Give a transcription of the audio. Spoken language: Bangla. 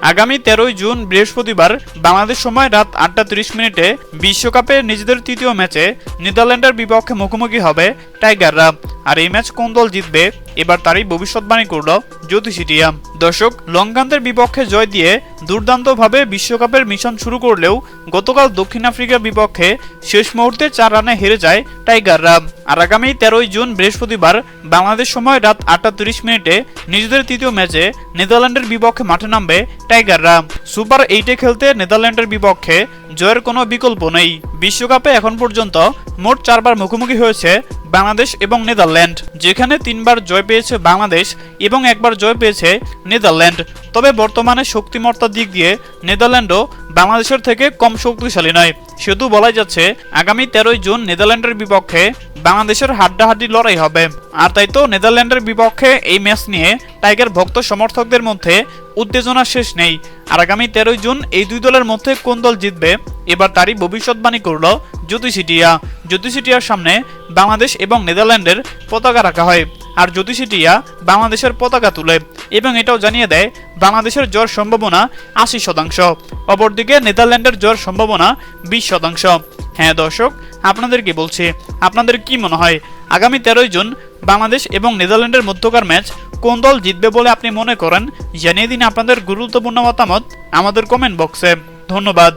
আগামী তেরোই জুন বৃহস্পতিবার বাংলাদেশ সময় রাত আটটা তিরিশ মিনিটে বিশ্বকাপে নিজেদের তৃতীয় ম্যাচে নেদারল্যান্ডের বিপক্ষে মুখোমুখি হবে টাইগাররা। আর এই ম্যাচ কোন দল জিতবে, এবার তারই ভবিষ্যৎবাণী করল জ্যোতিষিটিয়া দর্শক, লঙ্কানদের বিপক্ষে জয় দিয়ে দুর্দান্তভাবে বিশ্বকাপের মিশন শুরু করলেও গতকাল দক্ষিণ আফ্রিকার বিপক্ষে শেষ মুহূর্তে চার রানে হেরে যায় টাইগাররা। আর আগামী তেরোই জুন বৃহস্পতিবার বাংলাদেশ সময় রাত আটটা তিরিশ মিনিটে নিজেদের তৃতীয় ম্যাচে নেদারল্যান্ডের বিপক্ষে মাঠে নামবে টাইগাররা। সুপার এইটে খেলতে নেদারল্যান্ডের বিপক্ষে জয়ের কোনো বিকল্প নেই। বিশ্বকাপে এখন পর্যন্ত মোট চারবার মুখোমুখি হয়েছে বাংলাদেশ এবং নেদারল্যান্ড, যেখানে তিনবার জয় পেয়েছে বাংলাদেশ এবং একবার জয় পেয়েছে নেদারল্যান্ড। তবে বর্তমানে শক্তিমত্তার দিক দিয়ে নেদারল্যান্ডও বাংলাদেশের থেকে কম শক্তিশালী নয়। শুধু বলাই যাচ্ছে, আগামী তেরোই জুন নেদারল্যান্ডের বিপক্ষে বাংলাদেশের হাড্ডাহাড্ডি লড়াই হবে। আর তাই তো নেদারল্যান্ডের বিপক্ষে এই ম্যাচ নিয়ে টাইগার ভক্ত সমর্থকদের মধ্যে উত্তেজনা শেষ নেই। আর আগামী তেরোই জুন এই দুই দলের মধ্যে কোন দল জিতবে এবার তারই ভবিষ্যৎবাণী করল জ্যোতিষিটিয়া। জ্যোতিষিটিয়ার সামনে বাংলাদেশ এবং নেদারল্যান্ডের পতাকা রাখা হয় আর জ্যোতিষিটিয়া বাংলাদেশের পতাকা তুলে এবং এটাও জানিয়ে দেয়, বাংলাদেশের জ্বর সম্ভাবনা আশি শতাংশ। অপরদিকে নেদারল্যান্ডের জ্বর সম্ভাবনা বিশ শতাংশ। হ্যাঁ দর্শক আপনাদেরকে বলছি? আপনাদের কি মনে হয়? আগামী তেরোই জুন বাংলাদেশ এবং নেদারল্যান্ডের মধ্যকার ম্যাচ কোন দল জিতবে বলে আপনি মনে করেন? জানিয়ে দিন আপনাদের গুরুত্বপূর্ণ মতামত আমাদের কমেন্ট বক্সে। ধন্যবাদ।